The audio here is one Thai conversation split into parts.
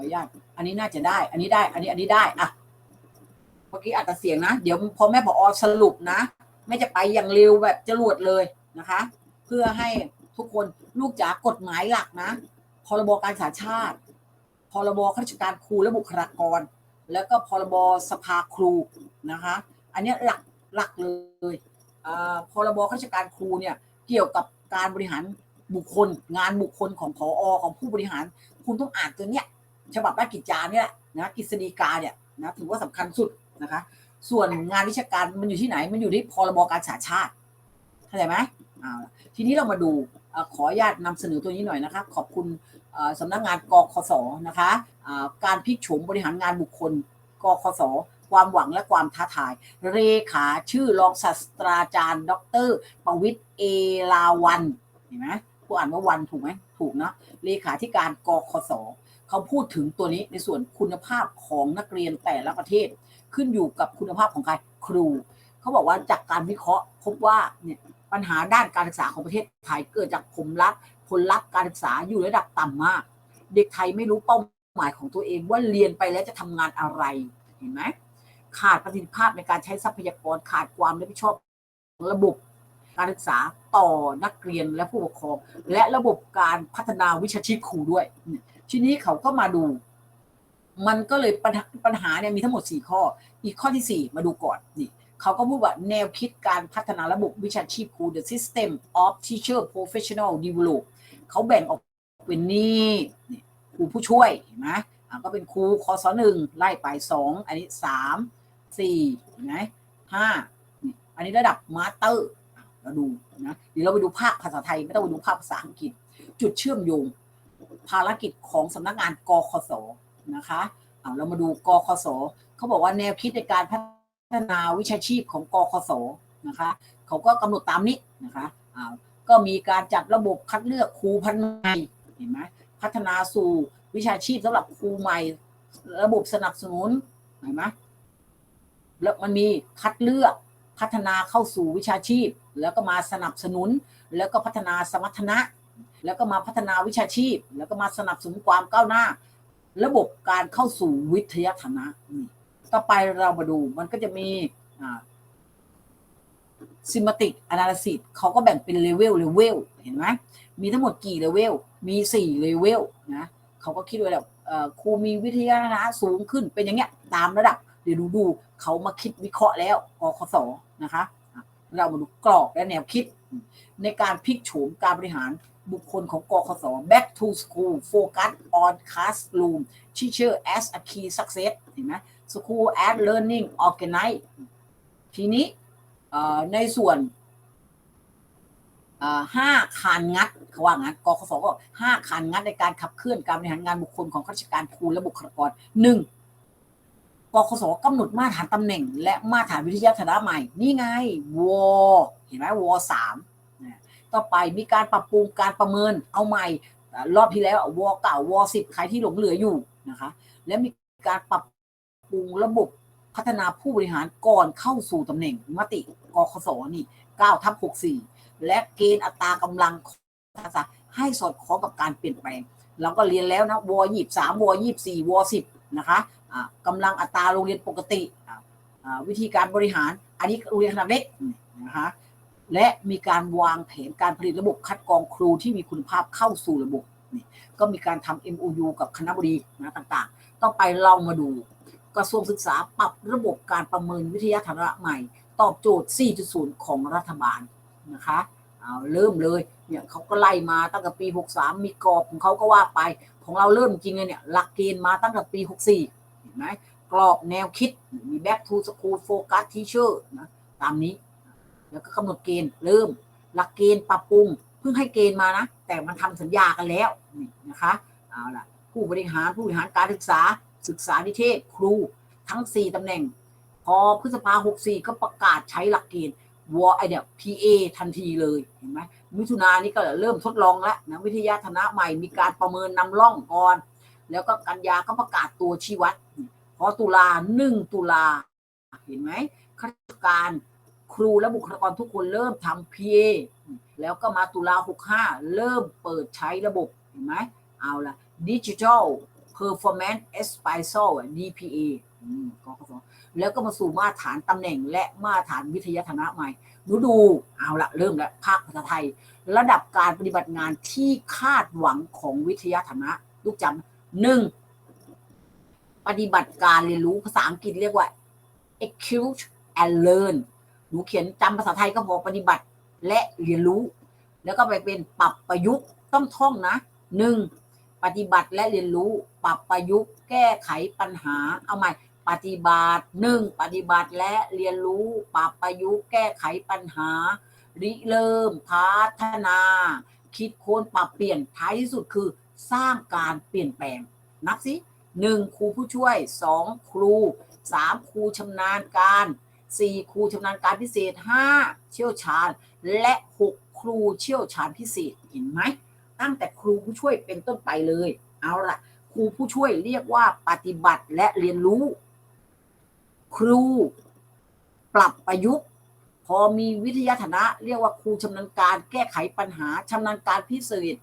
ออนุญาตอันนี้น่าจะได้ อันนี้ได้ อันนี้อันนี้ได้อะเมื่อกี้อัดแต่เสียงนะ เดี๋ยวพอแม่พออสรุปนะ แม่จะไปอย่างเร็วแบบจรวดเลยนะคะ เพื่อให้ทุกคนลูกจ๋ากฎหมายหลักนะพรบการศึกษาชาติพรบข้าราชการครูและบุคลากร แล้วก็พรบสภาครูนะคะ อันนี้หลักหลักเลยอ่าพรบข้าราชการครูเนี่ยเกี่ยวกับการบริหารบุคคล งานบุคคลของผอของผู้บริหาร คุณต้องอ่านตัวเนี้ย ฉบับราชกิจจาเนี่ยนะกฤษฎีกาเนี่ยนะถือว่าสำคัญสุดนะคะ ส่วนงานวิชาการมันอยู่ที่ไหน มันอยู่ที่พรบการศาชาติเข้าใจไหมเอาล่ะทีนี้เรามาดูขออนุญาตนำเสนอตัวนี้หน่อยนะคะขอบคุณเอ่อสำนักงานกคสนะคะการพลิกโฉมบริหารงานบุคคลกคสความหวังและความท้าทาย เลขาชื่อรองศาสตราจารย์ ดรประวิทย์เอลาวันเห็นไหมผู้อ่านว่าวันถูกไหมถูกนะเลขาธิการกคส เขาพูดถึงตัวนี้ในส่วนคุณภาพของนักเรียนแต่ละประเทศ ขึ้นอยู่กับคุณภาพของใครครู เขาบอกว่าจากการวิเคราะห์ พบว่าเนี่ยปัญหาด้านการศึกษาของประเทศไทยเกิดจากผลลัพธ์ผลลัพธ์การศึกษาอยู่ระดับต่ำมาก เด็กไทยไม่รู้เป้าหมายของตัวเองว่าเรียนไปแล้วจะทำงานอะไรเห็นไหมขาดประสิทธิภาพในการใช้ทรัพยากรขาดความรับผิดชอบระบบ การศึกษาต่อนักเรียนและผู้ปกครอง และระบบการพัฒนาวิชาชีพครูด้วย ทีนี้เขาก็มาดู มันก็เลยปัญหาปัญหาเนี่ยมีทั้งหมด 4 ข้อ อีกข้อที่ 4 มาดูก่อนนี่เขาก็พูดว่าแนวคิดการพัฒนาระบบวิชาชีพครู the system of teacher professional develop เขาแบ่งออกเป็นนี่ครูผู้ช่วยเห็นไหมก็เป็นครูคศหนึ่งไล่ไปสองอันนี้สามสี่เห็นไหมห้าอันนี้ระดับมาสเตอร์ เราดูนะเดี๋ยวเราไปดูภาคภาษาไทย ไม่ต้องไปดูภาคภาษาอังกฤษ จุดเชื่อมโยง ภารกิจของสำนักงานกคสนะคะเอาเรามาดูกคสเขาบอกว่าแนวคิดในการพัฒนาวิชาชีพของกคสนะคะเขาก็กำหนดตามนี้นะคะอ่าก็มีการจัดระบบคัดเลือกครูพันใหม่เห็นไหมพัฒนาสู่วิชาชีพสำหรับครูใหม่ ระบบสนับสนุนเห็นไหมแล้วมันมีคัดเลือก พัฒนาเข้าสู่วิชาชีพ แล้วก็มาสนับสนุน แล้วก็พัฒนาสมรรถนะ แล้วก็มาพัฒนาวิชาชีพ แล้วก็มาสนับสนุนความก้าวหน้า ระบบการเข้าสู่วิทยาฐานะนี่ต่อไปเรามาดูมันก็จะมีซิมติกอนาลิซิสเขาก็แบ่งเป็นเลเวลเลเวลเห็นไหมมีทั้งหมดกี่เลเวลมีสี่เลเวลนะเขาก็คิดไว้แล้วครูมีวิทยาฐานะสูงขึ้นเป็นอย่างเงี้ยตามระดับเดี๋ยวดูดูเขามาคิดวิเคราะห์แล้วกคส นะคะ เรามาดูกรอบและแนวคิด ในการพลิกโฉมการบริหารบุคคลของกคส back to school focus on classroom teacher as a key success เห็นไหม school as learning organize ทีนี้ในส่วนห้าคานงัดเขาว่างั้นกคสก็ห้าคานงัดในการขับเคลื่อนการบริหารงานบุคคลของข้าราชการครูและบุคลากรหนึ่ง กคสกำหนดมาตรฐานตำแหน่ง และมาตรฐานวิทยาฐานะใหม่ นี่ไงวอเห็นไหมวอสามต่อไปมีการปรับปรุงการประเมินเอาใหม่ รอบที่แล้ววอเก่าวอสิบใครที่หลงเหลืออยู่นะคะ และมีการปรับปรุงระบบพัฒนาผู้บริหารก่อนเข้าสู่ตำแหน่งมติกคสนี่9ทับ64 และเกณฑ์อัตรากำลังของภาษาให้สอดคล้องกับการเปลี่ยนแปลง เราก็เรียนแล้วนะวอยี่สามวอยี่สี่วอสิบนะคะ กำลังอัตราโรงเรียนปกติ วิธีการบริหาร อันนี้โรงเรียนขนาดเล็กนะคะและมีการวางแผนการผลิตระบบคัดกรองครูที่มีคุณภาพเข้าสู่ระบบนี่ก็มีการทำ MOU กับคณะบดีนะต่างๆ ต่อไปเรามาดู กระทรวงศึกษาปรับระบบการประเมินวิทยาฐานะใหม่ ตอบโจทย์ 4.0 ของรัฐบาลนะคะเอาเริ่มเลยเนี่ยเขาก็ไล่มาตั้งแต่ปี 63 มีกรอบของเขาก็ว่าไป ของเราเริ่มจริงเลยเนี่ยหลักเกณฑ์มาตั้งแต่ปี 64 ห็นไหมกรอบแนวคิดมี back to school focus teacher นะตามนี้ แล้วก็กำหนดเกณฑ์เริ่ม หลักเกณฑ์ปรับปรุงเพิ่งให้เกณฑ์มานะ แต่มันทำสัญญากันแล้วนี่นะคะเอาล่ะผู้บริหารผู้บริหารการศึกษา ศึกษานิเทศครูทั้ง 4ตำแหน่ง พอพฤษภา 64 ก็ประกาศใช้หลักเกณฑ์วอไอเนี่ย PA ทันทีเลยเห็นไหมมิถุนานี้ก็เริ่มทดลองแล้วนะวิทยาฐานะใหม่มีการประเมินนำร่องก่อน แล้วก็กันยาก็ประกาศตัวชี้วัดพอตุลาหนึ่งตุลาเห็นไหมข้าราชการครูและบุคลากรทุกคนเริ่มทำ PA แล้วก็มาตุลา65เริ่มเปิดใช้ระบบเห็นไหมเอาละดิจิทัลค performance appraisal อะ DPA อืมกกสแล้วก็มาสู่มาตรฐานตำแหน่งและมาตรฐานวิทยาฐานะใหม่หนูดูเอาละเริ่มแล้วภาคภาษาไทย ระดับการปฏิบัติงานที่คาดหวังของวิทยาฐานะ ลูกจำ หนึ่งปฏิบัติการเรียนรู้ภาษาอังกฤษเรียกว่า execute and learn หนูเขียนจำภาษาไทยก็พอปฏิบัติและเรียนรู้ แล้วก็ไปเป็นปรับประยุกต์ต้องท่องนะหนึ่งปฏิบัติและเรียนรู้ปรับประยุกต์แก้ไขปัญหาเอาใหม่ปฏิบัติหนึ่งปฏิบัติและเรียนรู้ ปรับประยุกต์แก้ไขปัญหา ริเริ่มพัฒนา คิดค้นปรับเปลี่ยนท้ายที่สุดคือ สร้างการเปลี่ยนแปลง นับสิหนึ่งครูผู้ช่วยสองครูสามครูชำนาญการสี่ครูชำนาญการพิเศษห้าเชี่ยวชาญ และหกครูเชี่ยวชาญพิเศษเห็นไหมตั้งแต่ครูผู้ช่วยเป็นต้นไปเลย เอาละครูผู้ช่วยเรียกว่าปฏิบัติและเรียนรู้ ครูปรับประยุกต์ พอมีวิทยาฐานะ เรียกว่าครูชำนาญการแก้ไขปัญหาชำนาญการพิเศษ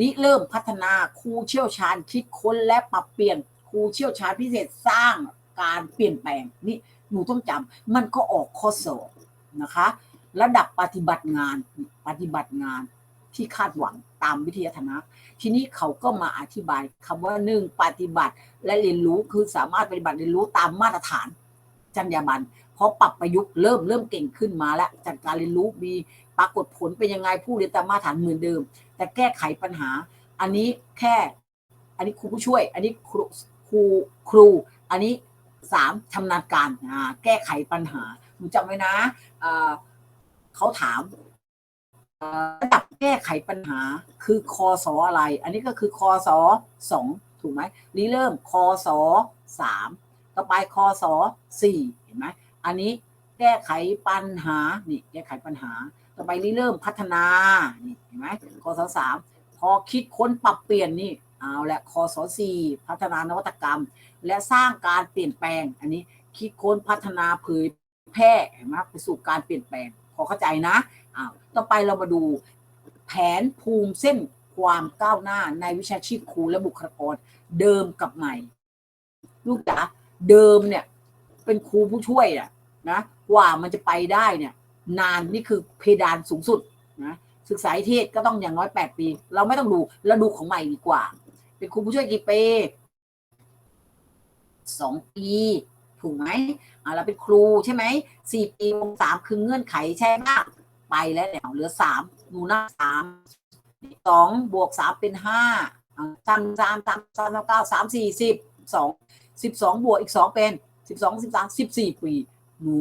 ริเริ่มพัฒนาครูเชี่ยวชาญคิดค้นและปรับเปลี่ยนครูเชี่ยวชาญพิเศษสร้างการเปลี่ยนแปลงนี่หนูต้องจำมันก็ออกข้อสอบนะคะ ระดับปฏิบัติงานปฏิบัติงานที่คาดหวังตามวิทยาฐานะ ทีนี้เขาก็มาอธิบายคำว่าหนึ่งปฏิบัติและเรียนรู้คือสามารถปฏิบัติเรียนรู้ตามมาตรฐาน จรรยาบรรณเพราะปรับประยุกต์เริ่มเริ่มเก่งขึ้นมาแล้วจัดการเรียนรู้มีปรากฏผลเป็นยังไงผู้เรียนตามมาตรฐานเหมือนเดิม แต่แก้ไขปัญหา อันนี้แค่ อันนี้ครูผู้ช่วย อันนี้ครูครูครู อันนี้สามชำนาญการอ่าแก้ไขปัญหาหนูจำไว้นะเขาถามระดับแก้ไขปัญหาคือคอสออะไร อันนี้ก็คือคอสอสองถูกไหมรีเริ่มคอสอสามต่อไปคอสอสี่เห็นไหมอันนี้แก้ไขปัญหานี่แก้ไขปัญหา ต่อไปรีเริ่มพัฒนานี่เห็นไหมคอสสามพอคิดค้นปรับเปลี่ยนนี่เอาละคอสสี่พัฒนานวัตกรรม และสร้างการเปลี่ยนแปลง อันนี้คิดค้นพัฒนาเผยแพร่เห็นไหมไปสู่การเปลี่ยนแปลง พอเข้าใจนะอ้าวต่อไปเรามาดูแผนภูมิเส้นความก้าวหน้าในวิชาชีพครูและบุคลากรเดิมกับใหม่ ลูกจ๋าเดิมเนี่ยเป็นครูผู้ช่วยอะนะกว่ามันจะไปได้เนี่ย นานนี่คือเพดานสูงสุดนะศึกษาเทศก็ต้องอย่างน้อยแปดปี เราไม่ต้องดูเราดูของใหม่ดีกว่า เป็นครูผู้ช่วยกี่ปีสองปีถูกไหมอ่าเราเป็นครูใช่ไหมสี่ปีวงสามคือเงื่อนไขใช่ไหมไปแล้วเนี่ยเหลือสามหนูหนับสามสองบวกสามเป็นห้าอ่าสามสามสามสามเก้าสามสี่สิบสองสิบสองบวกอีกสองเป็นสิบสองสิบสามสิบสี่ปี หนู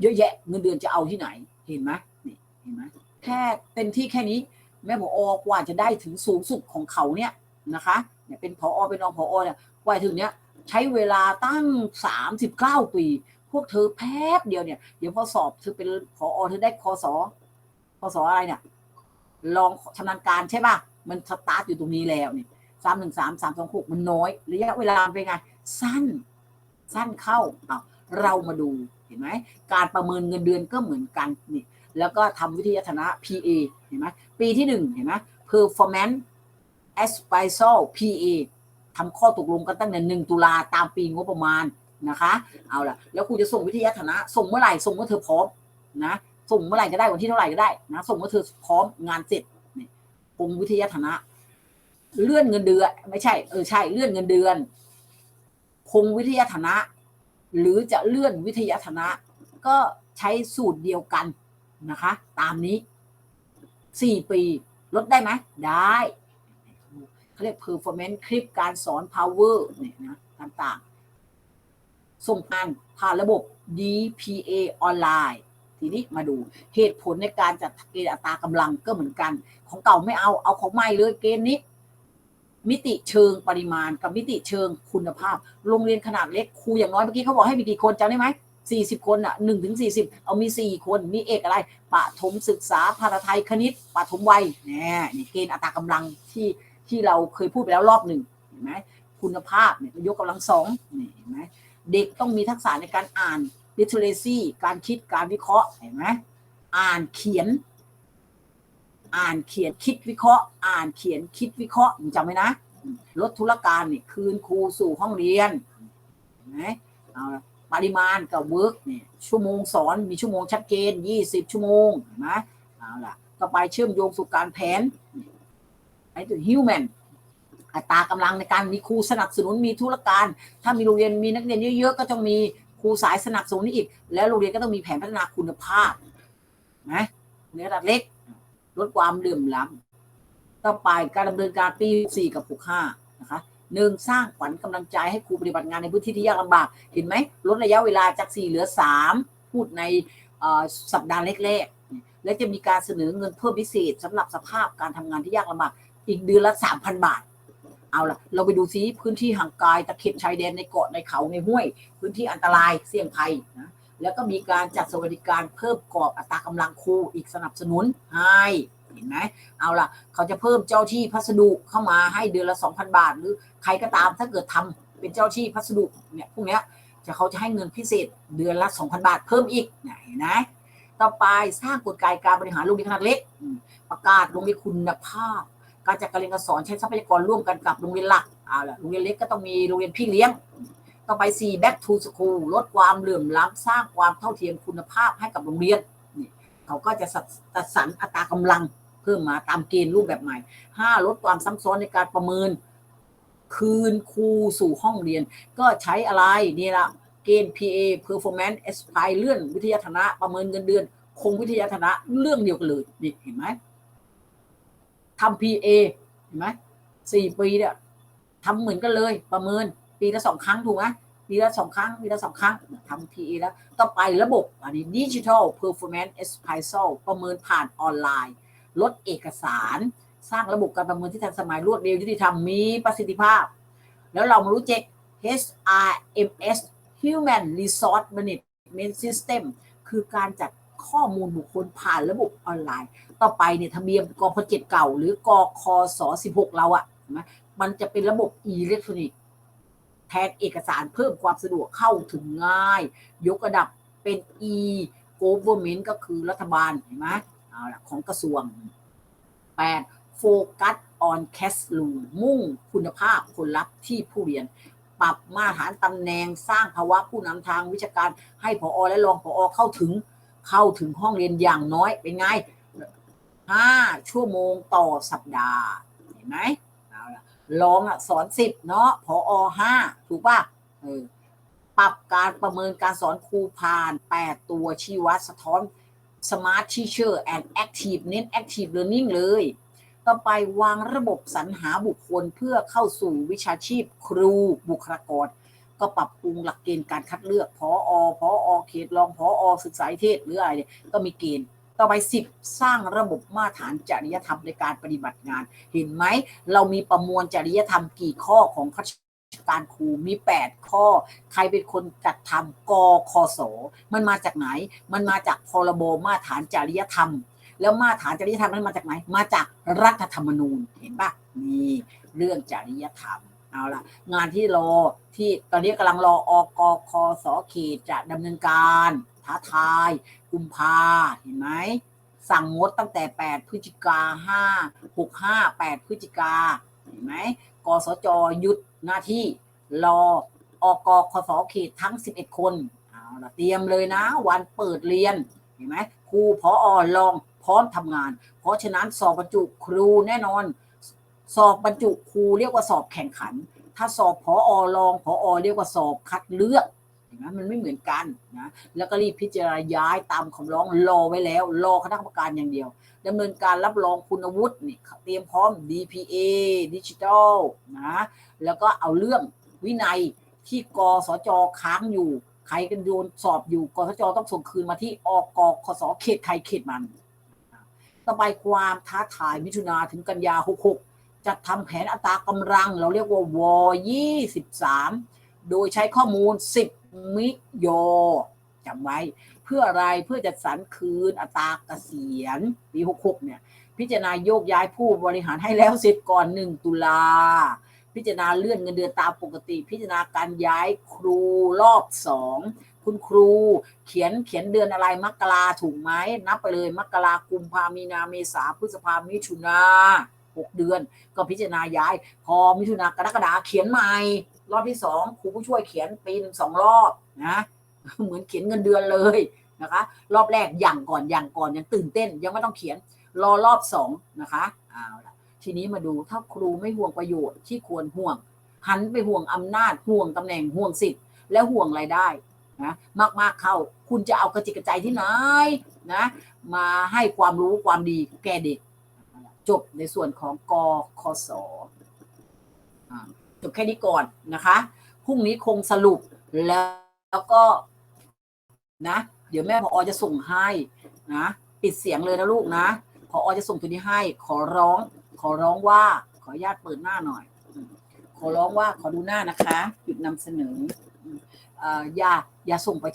เยอะแยะเงินเดือนจะเอาที่ไหน เห็นไหมนี่เห็นไหมแค่เต็มที่แค่นี้ แม่ผออกว่าจะได้ถึงสูงสุดของเขาเนี่ยนะคะเนี่ยเป็นผอเป็นรองผอเนี่ยกว่าถึงเนี้ยใช้เวลาตั้งสามสิบเก้าปี พวกเธอแป๊บเดียวเนี่ยเดี๋ยวพอสอบเธอเป็นผอเธอได้คอสอคอสออะไรเนี่ยรองชำนาญการใช่ป่ะ มันสตาร์ทอยู่ตรงนี้แล้วนี่สามหนึ่งสามสามสองหกมันน้อย ระยะเวลาเป็นไง สั้น สั้นเข้าเาเรามาดู ห็นไหมการประเมินเงินเดือนก็เหมือนกันนี่แล้วก็ทำวิทยาฐานะ PA เห็นไหมปีที่หนึ่งเห็นไหม performance as p i s a l PA ทำข้อตกลงกันตั้งแต่หนึ่งตุลาตามปีงบประมาณนะคะ เอาล่ะ แล้วครูจะส่งวิทยาฐานะ ส่งเมื่อไหร่ ส่งเมื่อเธอพร้อมนะ ส่งเมื่อไหร่ก็ได้วันที่เท่าไหร่ก็ได้นะ ส่งเมื่อเธอพร้อมงานเสร็จนี่คงวิทยาฐานะ เลื่อนเงินเดือน ไม่ใช่ เออใช่ เลื่อนเงินเดือนคงวิทยาฐานะ หรือจะเลื่อนวิทยาฐานะ ก็ใช้สูตรเดียวกันนะคะ ตามนี้สี่ปีลดได้ไหมได้เขาเรียก performance คลิปการสอน power เนี่ยนะต่างๆ ส่งผ่านผ่านระบบ DPA ออนไลน์ทีนี้มาดูเหตุผลในการจัดเกณฑ์อัตรากำลังก็เหมือนกัน ของเก่าไม่เอาเอาของใหม่เลยเกณฑ์นี้ มิติเชิงปริมาณกับมิติเชิงคุณภาพ โรงเรียนขนาดเล็กครูอย่างน้อยเมื่อกี้เขาบอกให้มีกี่คนจำได้ไหมสี่สิบคนอะหนึ่งถึงสี่สิบเอามีสี่คนมีเอกอะไรปฐมศึกษาภาษาไทยคณิตปฐมวัยเนี่ยนี่เกณฑ์อัตรากำลังที่ที่เราเคยพูดไปแล้วรอบหนึ่งเห็นไหมคุณภาพเนี่ยยกกำลังสองนี่เห็นไหมเด็กต้องมีทักษะในการอ่าน literacy การคิดการวิเคราะห์เห็นไหมอ่านเขียน อ่านเขียนคิดวิเคราะห์ อ่านเขียนคิดวิเคราะห์จำไว้นะลดธุรการนี่คืนครูสู่ห้องเรียนนไหมเอาละปริมาณกับเวิร์กเนี่ยชั่วโมงสอนมีชั่วโมงชัดเจนยี่สิบชั่วโมงนไหมเอาละต่อไปเชื่อมโยงสู่การแผนไอ้ตัว human อัตรากำลังในการมีครูสนับสนุนมีธุรการ ถ้ามีโรงเรียนมีนักเรียนเยอะๆก็ต้องมีครูสายสนับสนุนนี่อีก แล้วโรงเรียนก็ต้องมีแผนพัฒนาคุณภาพนะในระดับเล็ก ลดความเหลื่อมล้ำต่อไปการดำเนินการปี4กับ65นะคะหนึ่งสร้างขวัญกำลังใจให้ครูปฏิบัติงานในพื้นที่ที่ยากลำบาก เห็นไหมลดระยะเวลาจาก4เหลือ3พูดในสัปดาห์แรกๆ และจะมีการเสนอเงินเพิ่มพิเศษสำหรับสภาพการทำงานที่ยากลำบากอีกเดือนละ3,000บาท เอาล่ะ เราไปดูซิพื้นที่ห่างไกลตะเข็บชายแดนในเกาะในเขาในห้วย พื้นที่อันตรายเสี่ยงภัยนะ แล้วก็มีการจัดสวัสดิการเพิ่มกรอบอัตรากำลังครูอีกสนับสนุนให้เห็นไหมเอาล่ะ เขาจะเพิ่มเจ้าที่พัสดุเข้ามาให้เดือนละ 2,000 บาท หรือใครก็ตามถ้าเกิดทำเป็นเจ้าที่พัสดุเนี่ยพวกเนี้ยจะเขาจะให้เงินพิเศษเดือนละ 2,000 บาทเพิ่มอีกเนี่ยเห็นไหมต่อไปสร้างกลไกการบริหารโรงเรียนขนาดเล็ก ประกาศโรงเรียนคุณภาพ การจัดการเรียนการสอนใช้ทรัพยากรร่วมกันกับโรงเรียนหลักเอาล่ะโรงเรียนเล็กก็ต้องมีโรงเรียนพี่เลี้ยง ต่อไป4 back to school ลดความเหลื่อมล้ำสร้างความเท่าเทียมคุณภาพให้กับโรงเรียนนี่เขาก็จะจัดสรรอัตรากำลังเพิ่มมาตามเกณฑ์รูปแบบใหม่ 5 ลดความซ้ำซ้อนในการประเมิน คืนครูสู่ห้องเรียน ก็ใช้อะไรนี่ละเกณฑ์ PA performance aspire เลื่อนวิทยาฐานะประเมินเงินเดือน คงวิทยาฐานะเรื่องเดียวกันเลยนี่เห็นไหมทำ PA เห็นไหมสี่ปีเนี่ยทำเหมือนกันเลยประเมิน ปีละสองครั้งถูกไหมปีละสองครั้งปีละสองครั้งทำ PA แล้ว ต่อไประบบอันนี้ Digital Performance Appraisal ประเมินผ่านออนไลน์ ลดเอกสาร สร้างระบบการประเมินที่ทันสมัยรวดเร็วยุติธรรมมีประสิทธิภาพ แล้วเรามารู้เจ็ก HRMS Human Resource Management System คือการจัดข้อมูลบุคคลผ่านระบบออนไลน์ ต่อไปเนี่ยทะเบียนกพเจ็ดเก่า หรือกคศ16เราอะเห็นไหมมันจะเป็นระบบอิเล็กทรอนิกส์ แทนเอกสารเพิ่มความสะดวกเข้าถึงง่าย ยกระดับเป็น e government ก็คือรัฐบาลเห็นไหมเอาละของกระทรวง 8. โฟกัส on cash flow มุ่งคุณภาพผลลัพธ์ที่ผู้เรียน ปรับมาตรฐานตำแหน่งสร้างภาวะผู้นำทางวิชาการ ให้ผออและรองผออเข้าถึงเข้าถึงห้องเรียนอย่างน้อยเป็นไงห้าชั่วโมงต่อสัปดาห์ เห็นไหม เอาลองอะสอนสิบเนาะพอห้าถูกป่ะเออปรับการประเมินการสอนครูผ่านแปดตัวชี้วัดสะท้อน Smart Teacher and Active เน้น Active Learning เลย ต่อไปวางระบบสรรหาบุคคลเพื่อเข้าสู่วิชาชีพครูบุคลากร ก็ปรับปรุงหลักเกณฑ์การคัดเลือกพออพออเขตรองพออศึกษาเทศหรืออะไรเนี่ยก็มีเกณฑ์ ต่อไปสิบสร้างระบบมาตรฐานจริยธรรมในการปฏิบัติงาน เห็นไหม เรามีประมวลจริยธรรมกี่ข้อของข้าราชการครูมี 8 ข้อ ใครเป็นคนจัดทำกคสมันมาจากไหน มันมาจากพรบมาตรฐานจริยธรรม แล้วมาตรฐานจริยธรรมนั้นมาจากไหน มาจากรัฐธรรมนูญเห็นปะนี่เรื่องจริยธรรมเอาละงานที่รอที่ตอนนี้กำลังรออกคสเขตจะดำเนินการ ท้าทาย กุมภาเห็นไหมสั่งงดตั้งแต่ 8 พฤศจิกา5 6 5 8พฤศจิกาเห็นไหมกสจหยุดหน้าที่รออกคสเขตทั้ง 11 คนเอาละเตรียมเลยนะ วันเปิดเรียนเห็นไหมครูพออลองพร้อมทำงาน เพราะฉะนั้นสอบบรรจุครูแน่นอน สอบบรรจุครูเรียกว่าสอบแข่งขัน ถ้าสอบพออรองพออเรียกว่าสอบคัดเลือก ห็นไหมมันไม่เหมือนกันนะแล้วก็รีบพิจารณาย้ายตามคำร้องรอไว้แล้ว รอคณะกรรมการอย่างเดียวดำเนินการรับรองคุณวุฒินี่เตรียมพร้อม DPA ดิจิทัลนะแล้วก็เอาเรื่องวินัยที่กสจค้างอยู่ใครกันโดนสอบอยู่กสจต้องส่งคืนมาที่อกคสเขตใครเขตมันต่อไปความท้าทายมิถุนาถึงกันยา66จัดทำแผนอัตรากำลัง เราเรียกว่าว23 โดยใช้ข้อมูล 10 มิโยจำไว้ เพื่ออะไรเพื่อจัดสรรคืนอัตราเกษียณปี66เนี่ย พิจารณาโยกย้ายผู้บริหารให้แล้วเสร็จก่อน1ตุลาพิจารณาเลื่อนเงินเดือนตามปกติ พิจารณาการย้ายครูรอบ2คุณครูเขียนเขียนเดือนอะไรมกราถูกไหมนับไปเลยมกรากุมภามีนาเมษาพฤษภามิถุนาหกเดือน ก็พิจารณาย้าย พอมิถุนากรกฎาเขียนใหม่ รอบที่สองครูผู้ช่วยเขียนปีหนึ่งสองรอบนะเหมือนเขียนเงินเดือนเลยนะคะ รอบแรกอย่างก่อนอย่างก่อนยังตื่นเต้น ยังไม่ต้องเขียนรอรอบสองนะคะเอาละทีนี้มาดูถ้าครูไม่ห่วงประโยชน์ที่ควรห่วง หันไปห่วงอำนาจห่วงตำแหน่งห่วงสิทธิ์และห่วงรายได้นะมากๆเข้าคุณจะเอากระจิกกระใจที่ไหนนะมาให้ความรู้ความดีแก่เด็ก จบในส่วนของกคสอ จบแค่นี้ก่อนนะคะพรุ่งนี้คงสรุปแล้วก็นะ เดี๋ยวแม่พออจะส่งให้นะปิดเสียงเลยนะลูกนะพออจะส่งตัวนี้ให้ ขอร้อง ขอร้องว่า ขออนุญาตเปิดหน้าหน่อย ขอร้องว่าขอดูหน้านะคะหยุดนำเสนอออย่าอย่าส่งไป